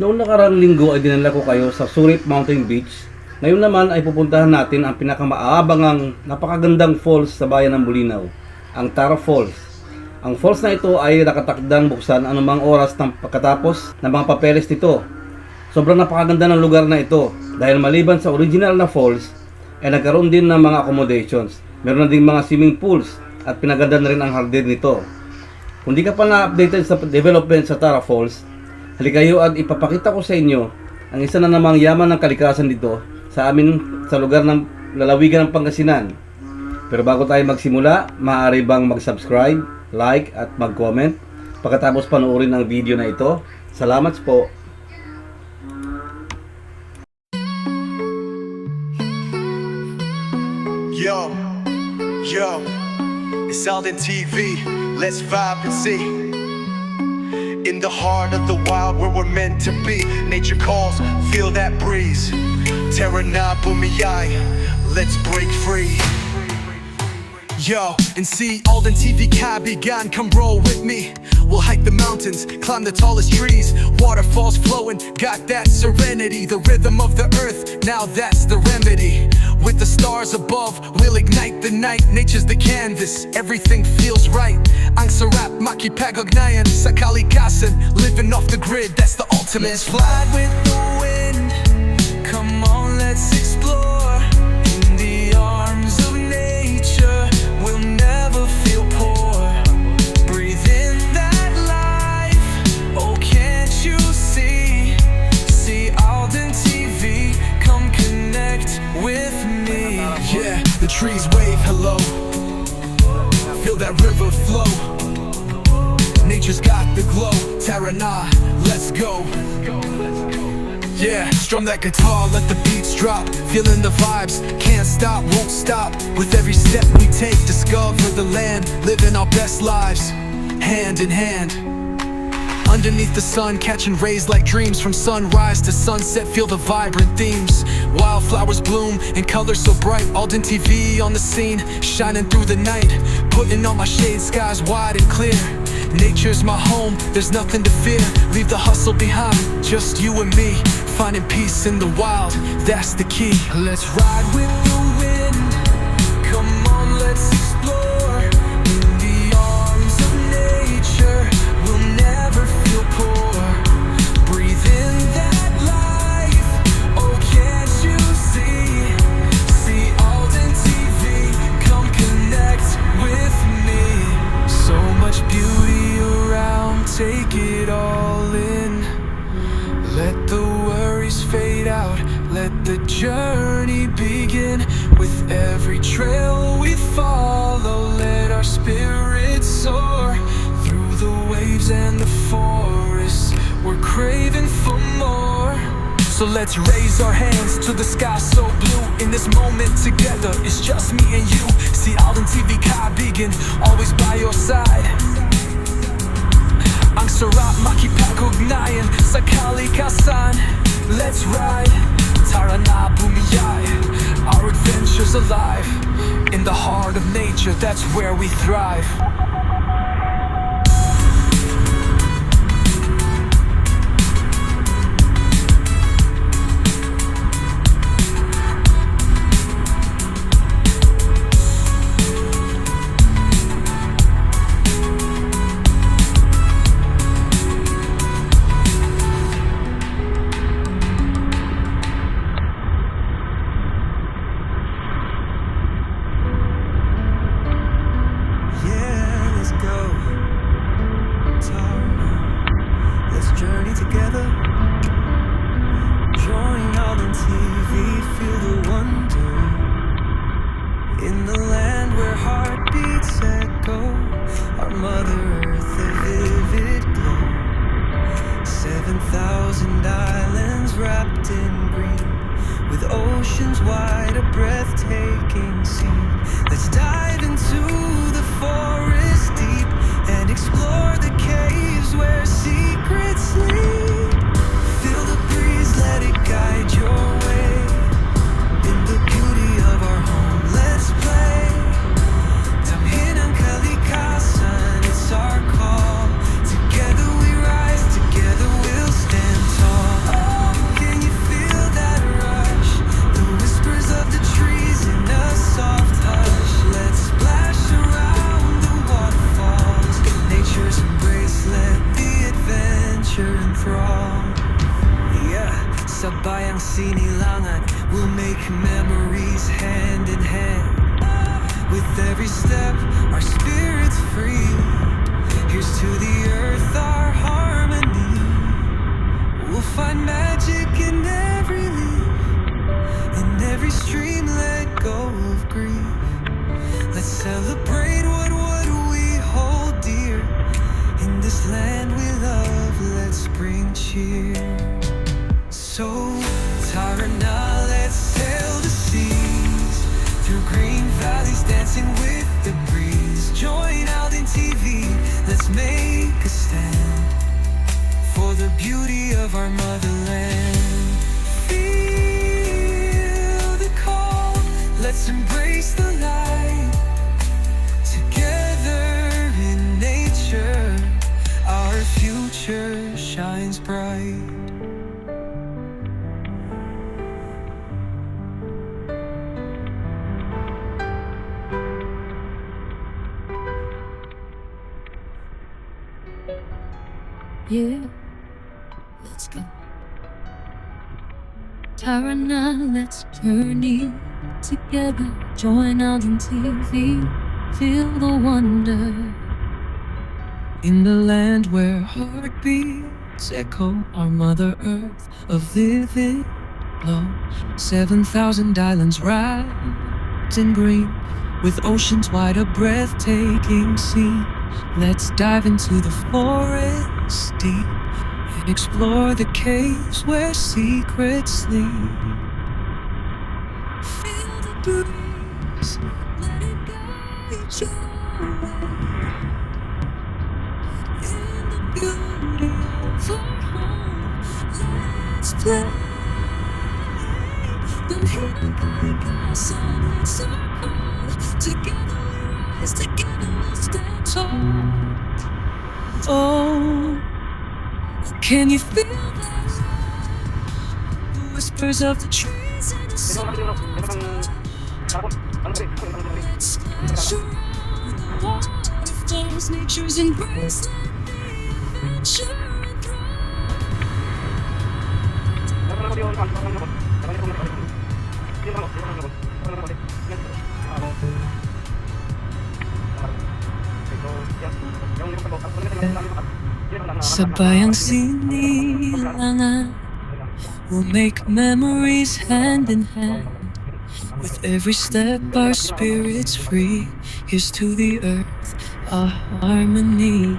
Noong nakarang linggo ay dinala ko kayo sa Surit Mountain Beach. Ngayon naman ay pupuntahan natin ang pinakamaabangang napakagandang falls sa bayan ng Bulinaw, ang Tara Falls. Ang falls na ito ay nakatakdang buksan anumang oras ng pagkatapos ng mga papeles nito. Sobrang napakaganda ng lugar na ito dahil maliban sa original na falls ay nagkaroon din ng mga accommodations. Meron na ding mga swimming pools at pinaganda na rin ang hardin nito. Kung di ka pa na-updated sa development sa Tara Falls, halika kayo at ipapakita ko sa inyo ang isa na namang yaman ng kalikasan dito sa amin sa lugar ng lalawigan ng Pangasinan. Pero bago tayo magsimula, maaari bang mag-subscribe, like at mag-comment pagkatapos panoorin ang video na ito. Salamat po. Yo, yo, it's Alden TV. Let's vibe and see. In the heart of the wild where we're meant to be. Nature calls, feel that breeze. Terra Bumiyai, let's break free. Yo, and see Alden TV Kabigan, come roll with me. We'll hike the mountains, climb the tallest trees, waterfalls flowing, got that serenity, the rhythm of the earth, now that's the remedy. With the stars above, we'll ignite the night, nature's the canvas, everything feels right. Ang sarap, makipagugnayan, sa kalikasan, living off the grid, that's the ultimate. Let's fly with the wind, come on, let's trees wave hello. Feel that river flow. Nature's got the glow. Tarana, let's go. Yeah, strum that guitar, let the beats drop. Feeling the vibes, can't stop, won't stop. With every step we take, discover the land, living our best lives, hand in hand. Underneath the sun, catching rays like dreams From sunrise to sunset, feel the vibrant themes Wildflowers bloom in colors so bright. Alden TV on the scene, shining through the night. Putting on my shade, skies wide and clear. Nature's my home, there's nothing to fear. Leave the hustle behind, just you and me. Finding peace in the wild, that's the key. Let's ride with let's raise our hands to the sky so blue. In this moment together, it's just me and you. See Alden TV Kaibigan, always by your side. Ang sarap makipagugnayan sa kalikasan Let's ride, tara na Our adventure's alive In the heart of nature, that's where we thrive enthralled. Yeah, sa bayang sinilangan, we'll make memories hand in hand. With every step, our spirits free. Here's to the earth, our harmony. We'll find magic in every leaf, in every stream. Let go of grief. Let's celebrate what what we hold dear. In this land bring cheer. So, let's sail the seas through green valleys, dancing with the breeze. Join out in TV, let's make a stand for the beauty of our motherland. Feel the call, let's embrace the Yeah, let's go. Tarana, let's journey together. Join out on TV, feel the wonder. In the land where heartbeats echo our Mother Earth, a vivid glow. 7,000 islands wrapped in green, with oceans wide, a breathtaking scene. Let's dive into the forest deep and explore the caves where secrets sleep. Feel the breeze, let it guide your way. In the beauty of our home, let's play. The hidden by silence our call. Together we rise, together we'll stand tall. Oh, can you feel the whispers of the trees and the sounds? Nature's embrace let the adventure and thrive enthrall. Sa bayang sinilangan We'll make memories hand in hand. With every step our spirits free. Here's to the earth, our harmony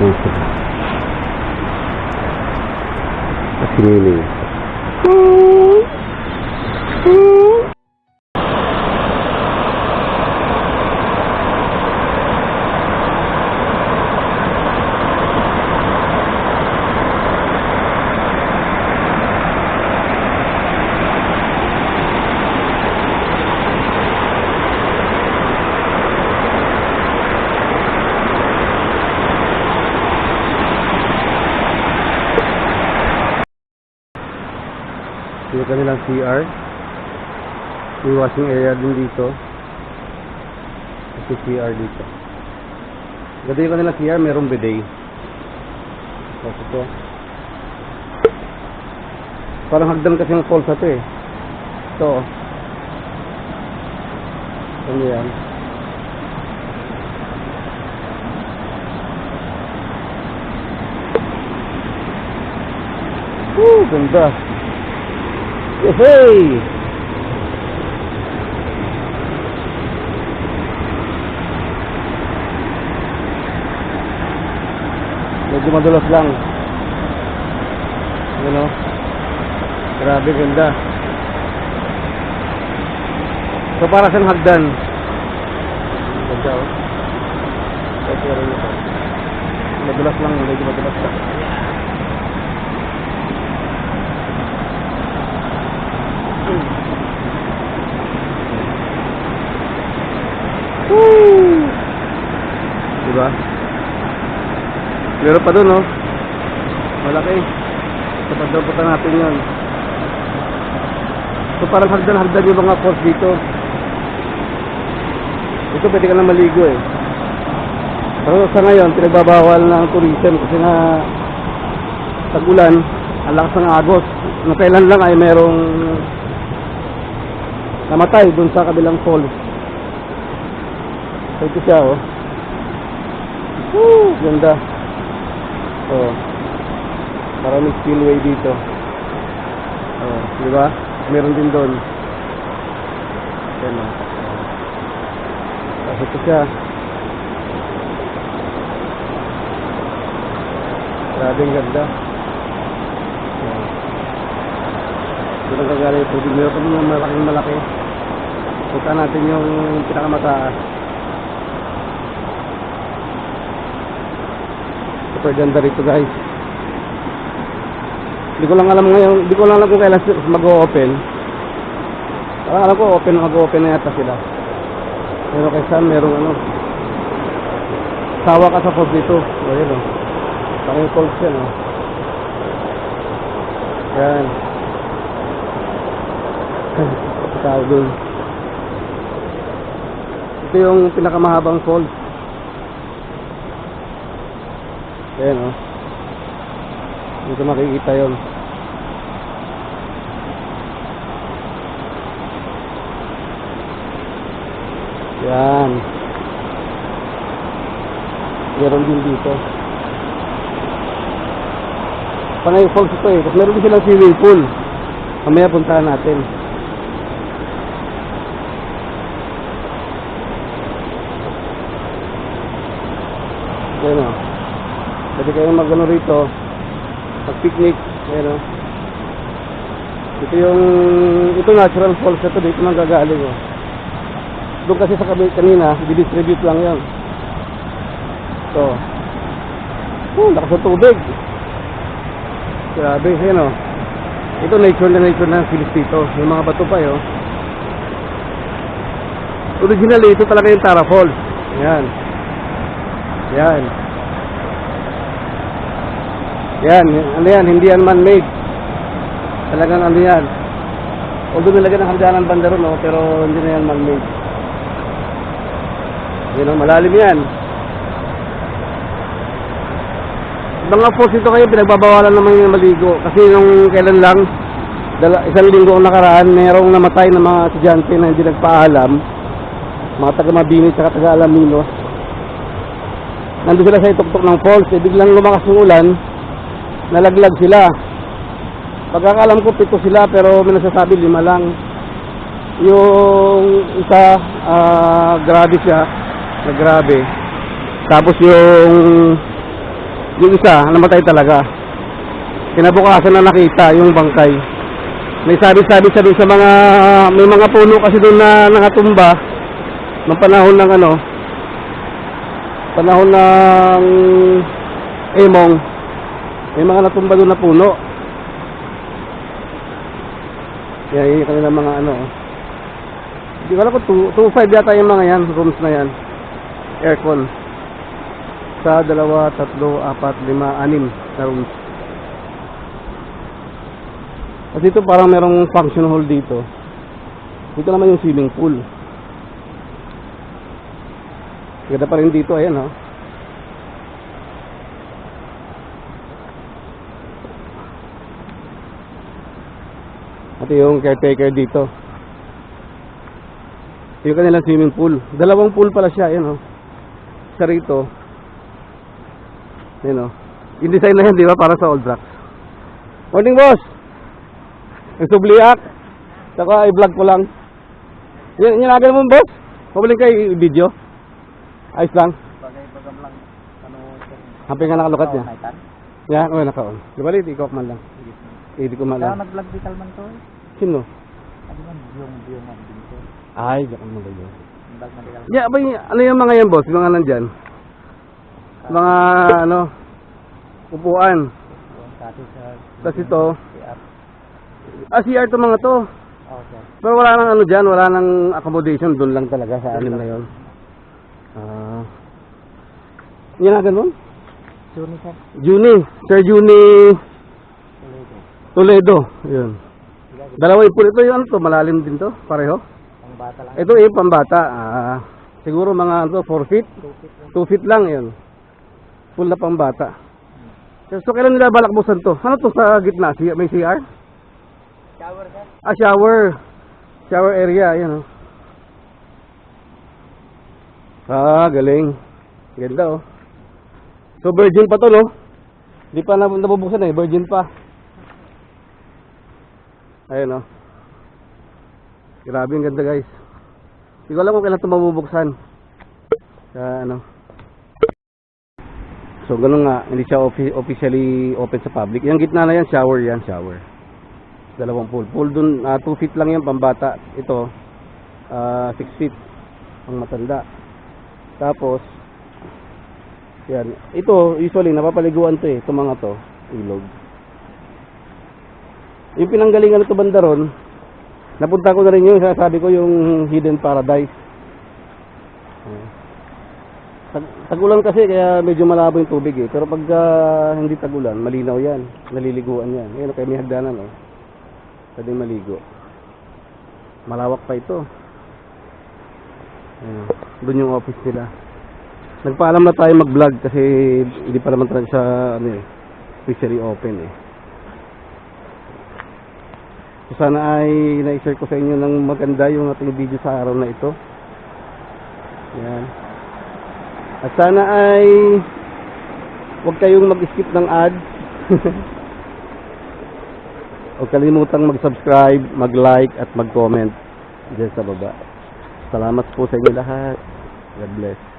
Mga apartments sila. At siniling. Yung kanilang CR. May washing area din dito. Kasi CR dito. Ganda yung kanilang CR, merong bidet. Tapos ito. Parang hagdan kasi yung falls na to eh. Ito. oh. Ano yan? Woo, ganda. Yehey! Medyo madulas lang. Ano? Oh. You know? Grabe, ganda. So, para sa hagdan. Ganda, oh. Madulas lang, medyo madulas lang. Diba? Meron pa dun, oh. Malaki. Kapag natin yun. So parang hagdan-hagdan yung mga falls dito. Ito pwede ka na maligo eh. Pero sa ngayon, pinagbabawal ng tourism kasi nga tag-ulan, ang lakas ng agos. Nung kailan lang ay merong namatay dun sa kabilang falls. So ito siya oh. Woo! Ganda. Oh. Maraming spillway dito. Oh, di ba? Meron din doon. Yan oh. Tapos ito siya. Grabe ang ganda. Yan. Ito yung tubig. Meron pa yung malaking malaki. Punta natin yung pinakamataas. Super rito guys. Hindi ko lang alam ngayon, hindi ko lang alam kung kailan mag-open. Parang alam ko open, mag-open na yata sila. Pero kay Sam, merong ano. Sawa ka sa falls dito. O yun o. Parang falls yan o. Yan. Tao dun. Ito yung pinakamahabang falls. Ayan o. Dito makikita yon. Yan. Meron din dito. Panay falls ito eh. Tapos meron din silang swimming pool. Mamaya puntahan natin. Yan o. Pwede kayong mag ano rito. Mag picnic. Yan o. Ito yung, ito natural falls na to. Dito nang gagaling o. Doon kasi sa kabi kanina, didistribute lang yan. So. Oh, lakas ng tubig. Grabe, yan o. Ito nature na nature na feels dito. May mga bato pa yun. Originally, ito talaga yung Tara Falls. Yan. Yan. Yan, ano yan, hindi yan man-made. Talagang ano yan. Although nilagyan ng hangganan banda ron, no, pero hindi na yan man-made. Yan o, malalim yan. Mga falls ito kayo, pinagbabawalan naman yung maligo. Kasi nung kailan lang, dala, isang linggo ang nakaraan, mayroong namatay ng mga estudyante na hindi nagpaalam. Mga taga Mabini at taga Alaminos. Nandun sila sa ituktok ng falls, eh, biglang lumakas yung ulan, nalaglag sila. Pagkakalam ko, pito sila, pero may nasasabi, lima lang. Yung isa, ah, grabe siya, na grabe. Tapos yung, yung isa, namatay talaga. Kinabukasan na nakita yung bangkay. May sabi-sabi dun sa mga, may mga puno kasi doon na nakatumba, ng panahon ng ano, panahon ng emong, may mga natumba doon na puno. Yan, yun yung kanilang mga ano. oh. Hindi ko alam kung 2.5 yata yung mga yan, rooms na yan. Aircon. Sa dalawa, tatlo, apat, lima, anim na rooms. At dito parang merong function hall dito. Dito naman yung swimming pool. Ganda pa rin dito, ayan ha. At yung caretaker dito. Yung kanilang swimming pool. Dalawang pool pala siya, ayan o. Isa rito. Ayan o. Yung design na yan, di ba? Para sa Old Rocks. Morning, boss! Nagsubliak. Saka i-vlog ko lang. Yan, yan agad mo, boss? Pabalik kay video? Ayos lang. Hampir nga nakalukat niya. Yan, oh, naka-on. Dibalit, ikaw man lang. Hindi ko man Kaya lang. nag-vlog vital man to. eh. Sino? Ano. Ay, diyan mo ba yun? Yeah, ba, ano yung mga yan, boss? Yung mga nandyan? Mga, ano, upuan. Tapos ito, ah, CR to mga to. Oh. Pero wala nang ano dyan, wala nang accommodation, doon lang talaga sa anim na yun. Ah. yan na ganun? Sure sir. Juni, Sir Juni Tuloy Toledo. Yun. Dalawa pool. Ito yung ano to, malalim din to, pareho. Ang bata lang. Ito yung pambata. Ah, siguro mga ano, 4 feet. 2 feet lang yun. Full na pambata. So, kailan nila balakbusan to? Ano to sa gitna? May CR? Shower sir. Ah, shower. Shower area, yan oh. Ah, galing. Ganda oh. So virgin pa to no? Di pa nab- nabubuksan eh, virgin pa. Ayun oh. Grabe ang ganda guys. Hindi ko alam kung kailan ito mabubuksan. Sa ano. So ganun nga, hindi siya offi- officially open sa public. Yung gitna na yan, shower yan, shower dalawang pool. Pool dun, 2 feet lang yan pambata. Ito, 6 feet ang matanda. Tapos, yan. Ito, usually, napapaliguan to eh. Itong mga to, ilog. Yung pinanggalingan ito banda ron, napunta ko na rin yung sasabi ko yung hidden paradise. Tag- tagulan kasi kaya medyo malabo yung tubig eh. Pero pag ah, hindi tagulan, malinaw yan. Naliliguan yan. Ngayon, kaya may hagdanan oh. Pwede maligo. Malawak pa ito. Ayun. Doon yung office nila. Nagpaalam na tayo mag-vlog kasi hindi pa naman talaga siya ano eh, officially open eh. So sana ay na-share ko sa inyo ng maganda yung ating video sa araw na ito. Yan. At sana ay huwag kayong mag-skip ng ads. Huwag kalimutang mag-subscribe, mag-like at mag-comment dyan sa baba. Salamat po sa inyo lahat. God bless.